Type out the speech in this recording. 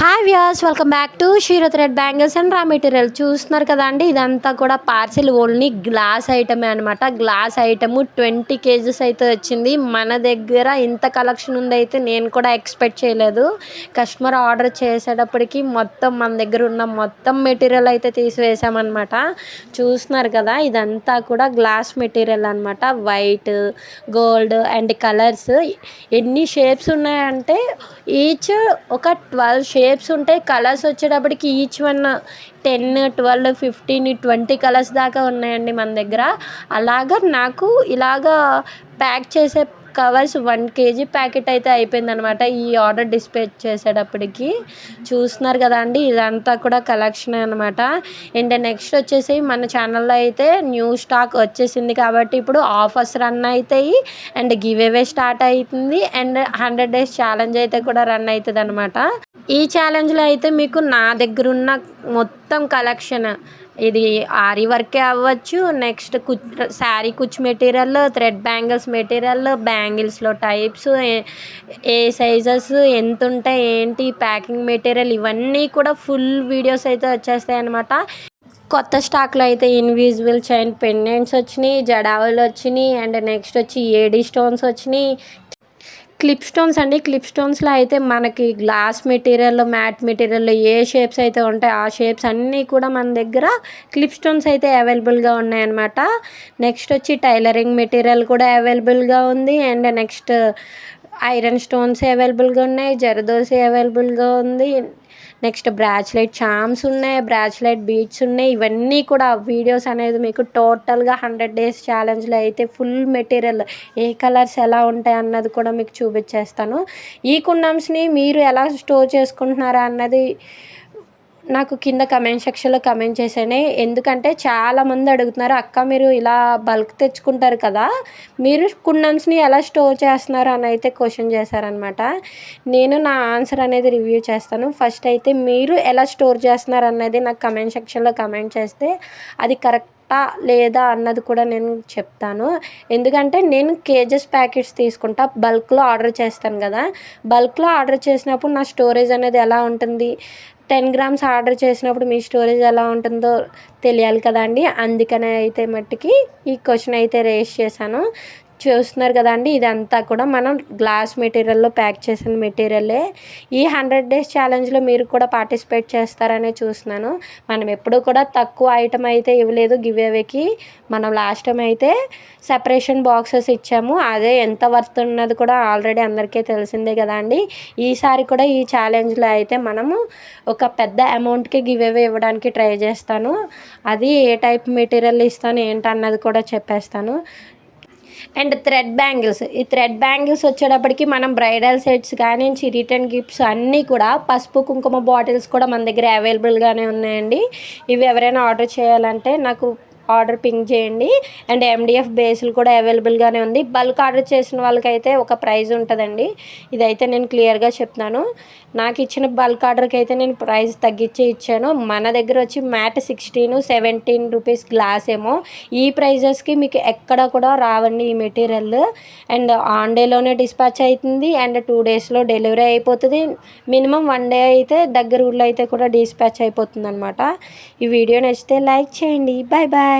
Hi views welcome back to Shero thread bangles and raw material చూస్తున్నారు కదా అండి? ఇదంతా కూడా పార్సిల్ ఓన్లీ గ్లాస్ ఐటమే అనమాట గ్లాస్ ఐటమ్ ట్వంటీ కేజెస్ అయితే వచ్చింది. మన దగ్గర ఇంత కలెక్షన్ ఉంది అయితే నేను కూడా ఎక్స్పెక్ట్ చేయలేదు. కస్టమర్ ఆర్డర్ చేసేటప్పటికి మొత్తం మన దగ్గర ఉన్న మొత్తం మెటీరియల్ అయితే తీసివేసామన్నమాట చూస్తున్నారు కదా ఇదంతా కూడా గ్లాస్ మెటీరియల్ అనమాట వైట్ గోల్డ్ అండ్ కలర్స్ ఎన్ని షేప్స్ ఉన్నాయంటే ఈచ్ ఒక ట్వెల్వ్ షేప్స్ ఉంటాయి కలర్స్ వచ్చేటప్పటికి each one ten twelve fifteen twenty colours దాకా ఉన్నాయండి మన దగ్గర. అలాగా నాకు ఇలాగా ప్యాక్ చేసే కవర్స్ వన్ కేజీ ప్యాకెట్ అయితే అయిపోయిందనమాట ఈ ఆర్డర్ డిస్పాచ్ చేసేటప్పటికి. చూస్తున్నారు కదా అండి ఇదంతా కూడా కలెక్షన్ అనమాట అండ్ నెక్స్ట్ వచ్చేసి మన ఛానల్లో అయితే న్యూ స్టాక్ వచ్చేసింది కాబట్టి ఇప్పుడు ఆఫర్స్ రన్ అవుతాయి అండ్ గివ్ అవే స్టార్ట్ అవుతుంది అండ్ హండ్రెడ్ డేస్ ఛాలెంజ్ అయితే కూడా రన్ అవుతుంది అనమాట ఈ ఛాలెంజ్లో అయితే మీకు నా దగ్గర ఉన్న మొత్తం కలెక్షన్ ఇది ఆరి వర్కే అవ్వచ్చు నెక్స్ట్ కుచ్ శారీ కుచ్ మెటీరియల్ థ్రెడ్ బ్యాంగిల్స్ మెటీరియల్ బ్యాంగిల్స్లో టైప్స్ ఏ సైజెస్ ఎంత ఉంటాయి ఏంటి ప్యాకింగ్ మెటీరియల్ ఇవన్నీ కూడా ఫుల్ వీడియోస్ అయితే వచ్చేస్తాయి అనమాట కొత్త స్టాక్లో అయితే ఇన్విజిబుల్ చైన్ పెండెంట్స్ వచ్చినాయి జడావులు వచ్చినాయి అండ్ నెక్స్ట్ వచ్చి ఏడీ స్టోన్స్ వచ్చినాయి. క్లిప్ స్టోన్స్ అండి. క్లిప్ స్టోన్స్లో అయితే మనకి గ్లాస్ మెటీరియల్ మ్యాట్ మెటీరియల్ ఏ షేప్స్ అయితే ఉంటాయి ఆ షేప్స్ అన్నీ కూడా మన దగ్గర క్లిప్ స్టోన్స్ అయితే అవైలబుల్గా ఉన్నాయన్నమాట. నెక్స్ట్ వచ్చి టైలరింగ్ మెటీరియల్ కూడా అవైలబుల్గా ఉంది. అండ్ నెక్స్ట్ ఐరన్ స్టోన్స్ అవైలబుల్గా ఉన్నాయి జరదోసి అవైలబుల్గా ఉంది. నెక్స్ట్ బ్రాచ్లైట్ చామ్స్ ఉన్నాయి బ్రాచ్లైట్ బీట్స్ ఉన్నాయి. ఇవన్నీ కూడా వీడియోస్ అనేది మీకు టోటల్గా హండ్రెడ్ డేస్ ఛాలెంజ్లో అయితే ఫుల్ మెటీరియల్ ఏ కలర్స్ ఎలా ఉంటాయి అన్నది కూడా మీకు చూపించేస్తాను. ఈ కుండమ్స్ని మీరు ఎలా స్టోర్ చేసుకుంటున్నారా అన్నది నాకు కింద కమెంట్ సెక్షన్లో కమెంట్ చేసేయండి. ఎందుకంటే చాలామంది అడుగుతున్నారు అక్క మీరు ఇలా బల్క్ తెచ్చుకుంటారు కదా మీరు కుండన్స్ని ఎలా స్టోర్ చేస్తున్నారు? అని అయితే క్వశ్చన్ చేశారనమాట నేను నా ఆన్సర్ అనేది రివ్యూ చేస్తాను. ఫస్ట్ అయితే మీరు ఎలా స్టోర్ చేస్తున్నారు అన్నది నాకు కమెంట్ సెక్షన్లో కమెంట్ చేస్తే అది కరెక్ట్ లేదా అన్నది కూడా నేను చెప్తాను. ఎందుకంటే నేను కేజెస్ ప్యాకెట్స్ తీసుకుంటా బల్క్లో ఆర్డర్ చేస్తాను కదా. బల్క్లో ఆర్డర్ చేసినప్పుడు నా స్టోరేజ్ అనేది ఎలా ఉంటుంది? టెన్ గ్రామ్స్ ఆర్డర్ చేసినప్పుడు మీ స్టోరేజ్ ఎలా ఉంటుందో తెలియాలి కదండి అందుకనే అయితే మట్టుకి ఈ క్వశ్చన్ అయితే రేస్ చేశాను. చూస్తున్నారు కదండి ఇదంతా కూడా మనం గ్లాస్ మెటీరియల్లో ప్యాక్ చేసిన మెటీరియలే ఈ హండ్రెడ్ డేస్ ఛాలెంజ్లో మీరు కూడా పార్టిసిపేట్ చేస్తారనే చూస్తున్నాను. మనం ఎప్పుడు కూడా తక్కువ ఐటమ్ అయితే ఇవ్వలేదు గివ్ అవేకి మనం లాస్ట్ టైం అయితే సెపరేషన్ బాక్సెస్ ఇచ్చాము. అదే ఎంత వర్త్ ఉన్నది కూడా ఆల్రెడీ అందరికీ తెలిసిందే కదండి. ఈసారి కూడా ఈ ఛాలెంజ్లో అయితే మనము ఒక పెద్ద అమౌంట్కి గివ్ అవే ఇవ్వడానికి ట్రై చేస్తాను. అది ఏ టైప్ మెటీరియల్ ఇస్తాను ఏంటన్నది కూడా చెప్పేస్తాను. And thread bangles. ఈ థ్రెడ్ బ్యాంగిల్స్ వచ్చేటప్పటికి మనం బ్రైడల్ సెట్స్ కానీ రిటర్న్ గిఫ్ట్స్ అన్నీ కూడా పసుపు కుంకుమ బాటిల్స్ కూడా మన దగ్గర అవైలబుల్గానే ఉన్నాయండి. ఇవి ఎవరైనా ఆర్డర్ చేయాలంటే నాకు ఆర్డర్ పింక్ చేయండి. అండ్ ఎండిఎఫ్ బేస్లు కూడా అవైలబుల్గానే ఉంది. బల్క్ ఆర్డర్ చేసిన వాళ్ళకైతే ఒక ప్రైజ్ ఉంటుందండి. ఇదైతే నేను క్లియర్గా చెప్తున్నాను. నాకు ఇచ్చిన బల్క్ ఆర్డర్కి అయితే నేను ప్రైస్ తగ్గించి ఇచ్చాను. మన దగ్గర వచ్చి matte sixteen seventeen rupees glass ఏమో. ఈ ప్రైజెస్కి మీకు ఎక్కడ కూడా రావండి ఈ మెటీరియల్. అండ్ ఆన్ డేలోనే డిస్పాచ్ అవుతుంది. అండ్ టూ డేస్లో డెలివరీ అయిపోతుంది. మినిమం వన్ డే అయితే దగ్గర ఊళ్ళో అయితే కూడా డిస్పాచ్ అయిపోతుంది అనమాట ఈ వీడియో నచ్చితే లైక్ చేయండి. Bye bye